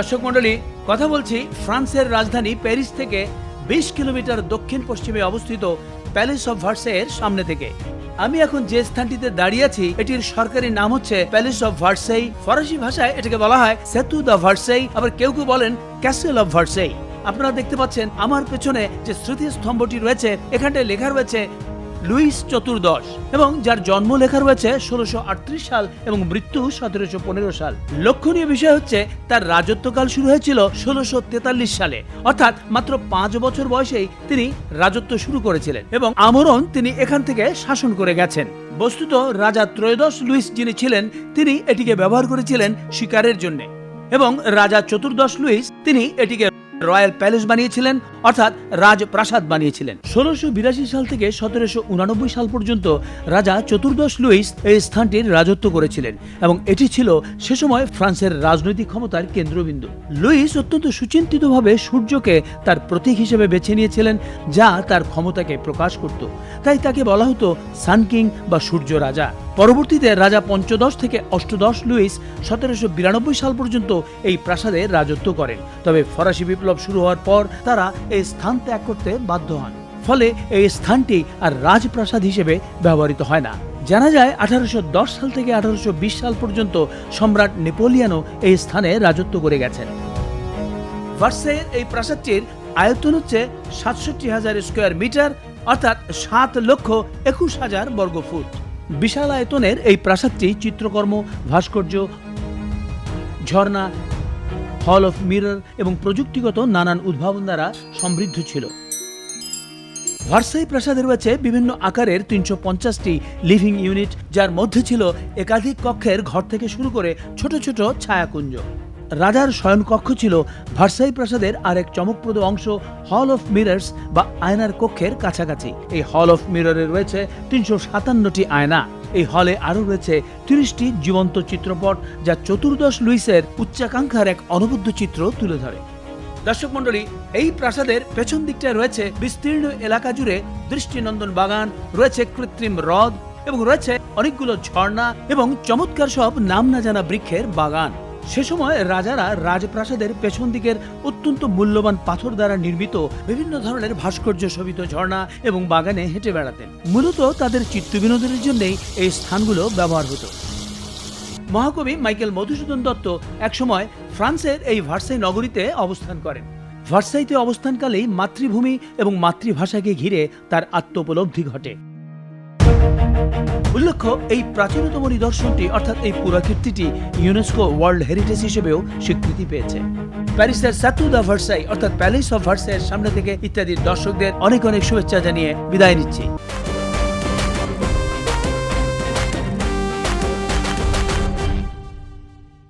দর্শক মণ্ডলী, কথা বলছি ফ্রান্সের রাজধানী প্যারিস থেকে বিশ কিলোমিটার দক্ষিণ পশ্চিমে অবস্থিত প্যালেস অফ ভার্সের সামনে থেকে। আমি এখন যে স্থানটিতে দাঁড়িয়ে আছি, এটির সরকারি নাম হচ্ছে প্যালেস অফ ভার্সেই। ফরাসি ভাষায় এটাকে বলা হয় সেতু দ্য ভার্সেই, আবার কেউ কেউ বলেন ক্যাসেল অফ ভার্সেই। আপনারা দেখতে পাচ্ছেন আমার পেছনে যে স্মৃতিস্তম্ভটি রয়েছে, এখানটায় লেখা রয়েছে লুইস চতুর্দশ এবং যার জন্ম লেখা রয়েছে ষোলোশো সাল এবং মৃত্যু সতেরোশো পনেরো সাল। লক্ষণীয় বিষয় হচ্ছে, তার রাজত্বকাল শুরু হয়েছিল ষোলোশো সালে। অর্থাৎ মাত্র পাঁচ বছর বয়সেই তিনি রাজত্ব শুরু করেছিলেন এবং আমরণ তিনি এখান থেকে শাসন করে গেছেন। বস্তুত রাজা ত্রয়োদশ লুইস যিনি ছিলেন, তিনি এটিকে ব্যবহার করেছিলেন শিকারের জন্য এবং রাজা চতুর্দশ লুইস তিনি এটিকে রয়্যাল প্যালেস বানিয়েছিলেন, অর্থাৎ রাজপ্রাসাদ বানিয়েছিলেন। ষোলোশো বিরাশি সাল থেকে সতেরোশো উনানব্বই সাল পর্যন্ত রাজা চতুর্দশ লুইস এই স্থানটির রাজত্ব করেছিলেন এবং এটি ছিল সে সময় ফ্রান্সের রাজনৈতিক ক্ষমতার কেন্দ্রবিন্দু। লুইস অত্যন্ত সুচিন্তিতভাবে সূর্যকে তার প্রতীক হিসেবে বেছে নিয়েছিলেন, যা তার ক্ষমতাকে প্রকাশ করত। তাই তাকে বলা হতো সান কিং বা সূর্য রাজা। পরবর্তীতে রাজা পঞ্চদশ থেকে অষ্টদশ লুইস সতেরোশো বিরানব্বই সাল পর্যন্ত এই প্রাসাদে রাজত্ব করেন। তবে ফরাসি বিপ্লব শুরু হওয়ার পর তারা এই স্থান ত্যাগ করতে বাধ্য হন। ফলে এই স্থানটি আর রাজপ্রাসাদ হিসেবে ব্যবহৃত হয় না। জানা যায়, আঠারোশো সাল থেকে আঠারোশো সাল পর্যন্ত সম্রাট নেপোলিয়ানও এই স্থানে রাজত্ব করে গেছেন। ভার্সের এই প্রাসাদটির আয়তন হচ্ছে সাতষট্টি হাজার স্কোয়ার মিটার, অর্থাৎ সাত লক্ষ একুশ হাজার বর্গ ফুট বিশাল আয়তনের এই প্রাসাদটি চিত্রকর্ম, ভাস্কর্য, ঝর্ণা, হল অফ মিরর এবং প্রযুক্তিগত নানান উদ্ভাবন দ্বারা সমৃদ্ধ ছিল। ভার্সাই প্রাসাদে রয়েছে বিভিন্ন আকারের তিনশো পঞ্চাশটি লিভিং ইউনিট, যার মধ্যে ছিল একাধিক কক্ষের ঘর থেকে শুরু করে ছোট ছোট ছায়াকুঞ্জ। রাজার শয়নকক্ষ ছিল ভার্সাই প্রাসাদের আরেক চমকপ্রদ অংশ হল অফ মিরর্স বা আয়নার কক্ষের কাছাকাছি। এই হল অফ মিররে রয়েছে তিনশো সাতান্নটি আয়না। এই হলে আরও রয়েছে তিরিশটি জীবন্ত চিত্রপট যা চতুর্দশ লুইসের উচ্চাকাঙ্ক্ষার এক অনবদ্য চিত্র তুলে ধরে। দর্শক মন্ডলী এই প্রাসাদের পেছন দিকটায় রয়েছে বিস্তীর্ণ এলাকা জুড়ে দৃষ্টিনন্দন বাগান, রয়েছে কৃত্রিম হ্রদ এবং রয়েছে অনেকগুলো ঝর্ণা এবং চমৎকার সব নাম না জানা বৃক্ষের বাগান। সে সময় রাজারা রাজপ্রাসাদের পেছন দিকের অত্যন্ত মূল্যবান পাথর দ্বারা নির্মিত বিভিন্ন ধরনের ভাস্কর্য শোভিত ঝর্ণা এবং বাগানে হেঁটে বেড়াতেন। মূলত তাদের চিত্তবিনোদনের জন্যই এই স্থানগুলো ব্যবহার হতো। মহাকবি মাইকেল মধুসূদন দত্ত একসময় ফ্রান্সের এই ভার্সাই নগরীতে অবস্থান করেন। ভার্সাইতে অবস্থানকালেই মাতৃভূমি এবং মাতৃভাষাকে ঘিরে তার আত্মোপলব্ধি ঘটে। উল্লেখ্য, এই প্রাচীনতম নিদর্শনটি, অর্থাৎ এই পুরাকীর্তিটি, ইউনেস্কো ওয়ার্ল্ড হেরিটেজ হিসেবেও স্বীকৃতি পেয়েছে। প্যারিসের সাতু দা ভার্সাই, অর্থাৎ প্যালেস অফ ভার্সাইয়ের সামনে থেকে ইত্যাদি দর্শকদের অনেক অনেক শুভেচ্ছা জানিয়ে বিদায় নিচ্ছি।